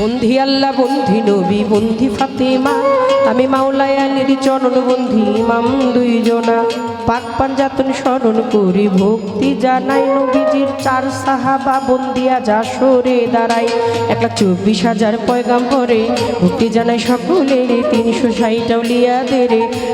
বন্ধি আল্লাহ বন্ধি নবী বন্ধি ফাতেমা। আমি মাওলায় আলীর চরণ বন্ধি ইমাম দুইজনা। পাক পাঞ্জাতন স্মরণ করি ভক্তি জানাই নবীজির চার সাহাবা। বন্দিয়া যা সরে দাঁড়াই এক লাখ চব্বিশ হাজার পয়গাম পরে ভক্তি জানাই সকলের তিনশো ষাট আউলিয়াদের।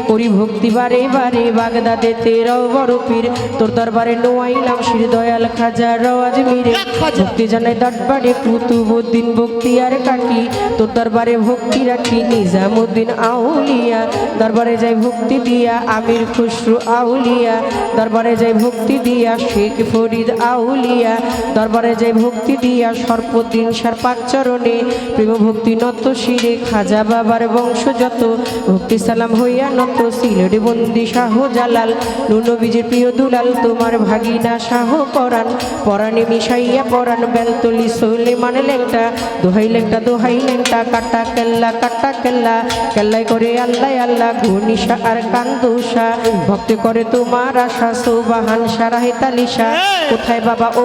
করি ভক্তি বারে বারে বাগদাদে তেরাও বড় পীর তোর দরবারে নোয়াইলাম শির দয়াল খাজা রওয়াজ মিরে। ভক্তি জানাই দরবারে কুতুবুদ্দিন ভক্তি আর কাকি তোর দরবারে ভক্তি রাখি নিজামুদ্দিন আউলিয়া। দরবারে যাই ভক্তি দিয়া আমির খুসরু আউলিয়া। দরবারে যাই ভক্তি দিয়া শেখ ফরিদ আউলিয়া। দরবারে যাই ভক্তি দিয়া সর্পদ্দিন সার পাক চরণে। প্রেম ভক্তি নত শিরে খাজা বাবার বংশ যত ভক্তি সালাম হইয়া নত সিলেট বন্দি শাহ জালাল নুনবীজের প্রিয় দুলাল, তোমার ভাগিনা শাহ পরাণ। পরাণে মিশাইয়া পরাণ, বেলতলি সলে মানে লেংটা। দোহাই লেংটা দোহাই লেংটা কাটা কেল্লা কাটা কেল্লা। কেল্লাই করে আল্লাহ আল্লাহ ঘূর্ণিশা আর কান্দুষা ভক্তি করে তোমার আশা সুবাহান সারাহে তালিশা কোথায় বাবা ও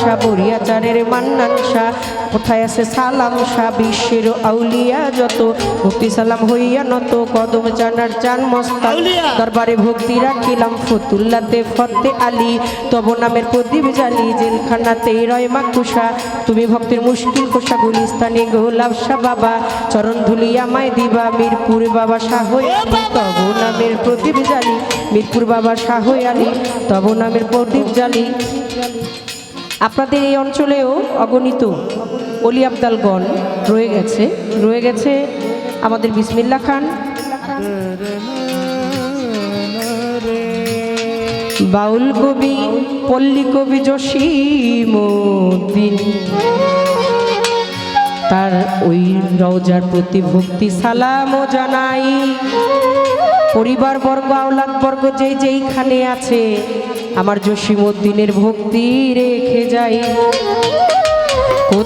শাহ বরিয়াচারের মান্নান শাহ কোথায় আছে সালাম? শাহ বিশ্বের আউলিয়া যত। ভক্তি সালাম হইয়া নত কদম জানার চান মস্তা আউলিয়া। দরবারে ভক্তি রাখিলাম ফতুল্লাতে ফতে আলী। তব নামের প্রদীপ জালি জেলখানাতে রয় মাকুসা তুমি ভক্তের মুশকিল কোষা গুলিস্তানে গোলাপ শাহ বাবা। চরণ ধুলি আমায় দিবা মিরপুর বাবা শাহ আলী। তব নামের প্রদীপ জালি মিরপুর বাবা শাহ আলী। তব নামের প্রদীপ জালি। আপনাদের এই অঞ্চলেও অগণিত অলি আবদালগণ রয়ে গেছে রয়ে গেছে আমাদের বিসমিল্লা খান। বাউল কবি, পল্লী কবি জসীমুদ্দিন তার ওই রওজার প্রতি ভক্তি সালামও জানাই। পরিবার বর্গ আওলাদ বর্গ যে যেইখানে আছে, আমার জসীমুদ্দিনের ভক্তি রেখে যাই।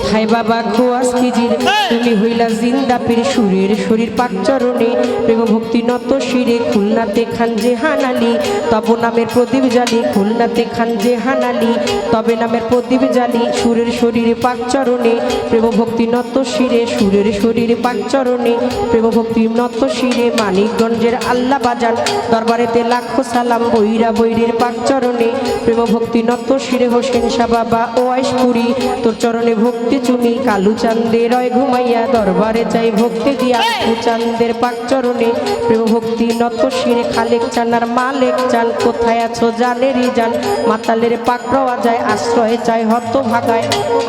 কোথায় বাবা খোয়াস কিজির তুমি হইলা জিন্দা পীর সুরের শরীর পাক চরণে। প্রেম ভক্তি নত শিরে খুলনাতে খান যে হানালি তব নামের প্রদীপ জালি খুলনাতে খান যে হানালি তবে নামের প্রদীপ জালি সুরের শরীরে পাক চরণে। প্রেম ভক্তি নত শিরে সুরের শরীরে পাক চরণে। প্রেম ভক্তি নত শিরে মানিকগঞ্জের আল্লাহ বাজান। দরবারেতে লাখো সালাম বৈরা বৈরের পাক চরণে। প্রেম ভক্তি নত শিরে হোসেন শাহ বাবা ও আইসপুরি। তোর চরণে ভক্তি চুমি কালু চান্দের রয় ঘুমাইয়া দরবারে চাই ভক্তি দিয়া চান্দের পাক চরণে। প্রেম ভক্তি নত শিরে খালেক চানার মালেক চান। কোথায় আছো জানেরই জান? মাতালের পাক রওয়া যায় আশ্রয় চাই হত ভাগায়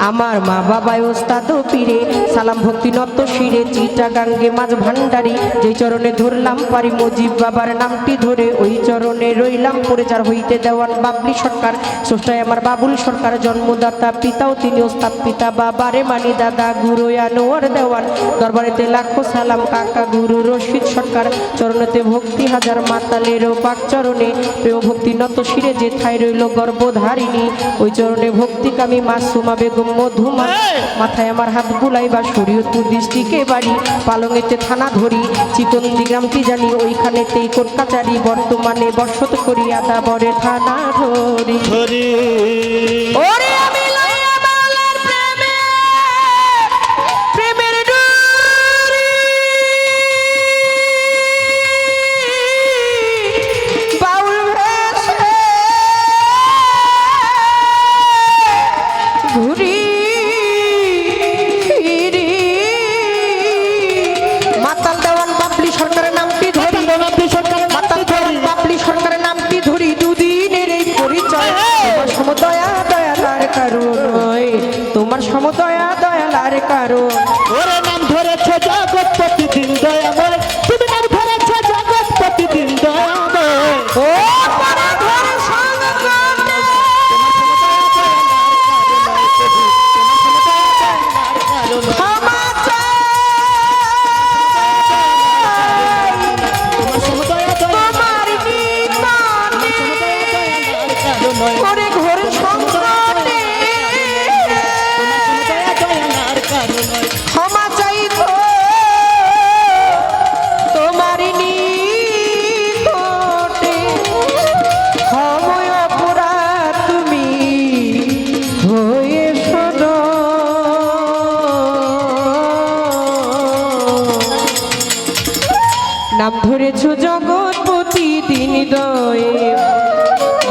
আমার মা বাবায় ওস্তাদ পীরে। সালাম ভক্তি নত শিরে চিটা গাঙ্গে মাঝ ভান্ডারি যেই চরণে ধরলাম পারি মজিব বাবার নামটি ধরে ওই চরণে রইলাম পরে যার হইতে দেওয়ান বাবলি সরকার। স্রষ্টায় আমার বাবুল সরকার জন্মদাতা পিতাও তিনি ওস্তাদ পিতা বাবারে মানি দাদা গুরু আনোয়ার দেওয়ান। দরবারেতে লাখো সালাম কাকা গুরু রশিদ সরকার। চরণেতে ভক্তি হাজার মাতালেরও পাক চরণে। প্রেম ভক্তি নত শিরে যে ঠাই রইল গর্ভধারিণী। ওই চরণে ভক্তি কামি মাসুমা বেগম মধুমা। মাথায় আমার হাত বুলাই বা শরীয়তপুর ডিস্ট্রিক্টে বাড়ি। পালঙেতে থানা ধরি। চিকন্দি গ্রামটি জানি ওইখানেতেই কোর্ট কাচারি। বর্তমানে বসত করি আদা বরে থানা ধরি। তোমার সমদয়া দয়ালার কারণ। ওরে নাম ধরেছে জগৎপতি দিন দয়াময়। ধরেছ জগৎপতি দিন দয়ে।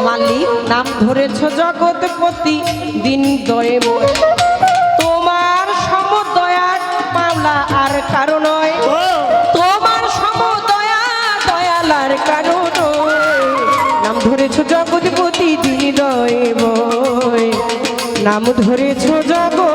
মালিক, নাম ধরেছ জগৎপতি দিন দয়ে। তোমার সমদয়ার মামলা আর কারও নয়। ও তোমার সমদয়া দয়ালার কারও নয়। নাম ধরেছ জগৎপতি দিন দয়ে। নাম ধরেছ জগৎ